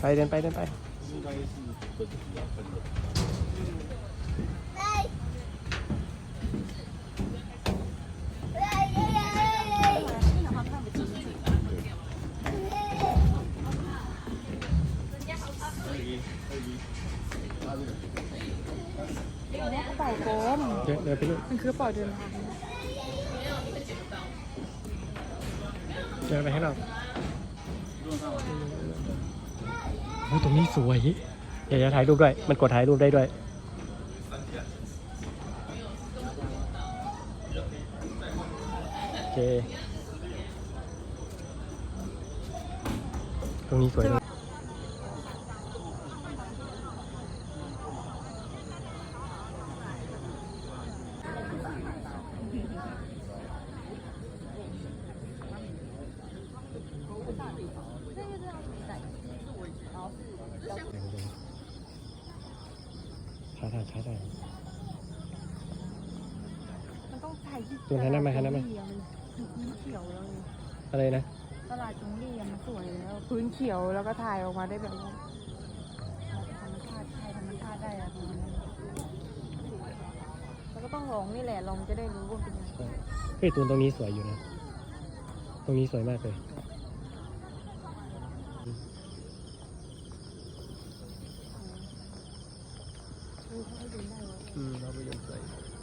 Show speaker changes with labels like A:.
A: ไปเดินไปเดินไป
B: กระเป๋าโกม
A: เดินเดินไปนู่น
B: มันคือกระเป๋าเดินทางนะ
A: เดินไปข้างนอก โอ้ตรงนี้สวยอยากจะถ่ายรูปด้วย มันกดถ่ายรูปได้ด้วย โอเค ตรงนี้สวย ด้วยช้าถ่ายช้าถ่าย
B: มันต้องถ่ายที่
A: ตัวนั้นได้ไหมครับได้ไหม
B: ตลาดจงลี่อะมันพื้นเขียวแล้วไง
A: อะไรนะ
B: ตลาดจงลี่อะมันสวยแล้ว พื้นเขียวแล้วก็ถ่ายออกมาได้แบบว่าธรรมชาติถ่ายธรรมชาติได้อะตรงนั้นแล้วก็ต้องลองนี่แหละลองจะได้รู้ว่าเป็นยังไง
A: เฮ้ยตูนตรงนี้สวยอยู่นะ ตรงนี้สวยมากเลย
B: เออเขา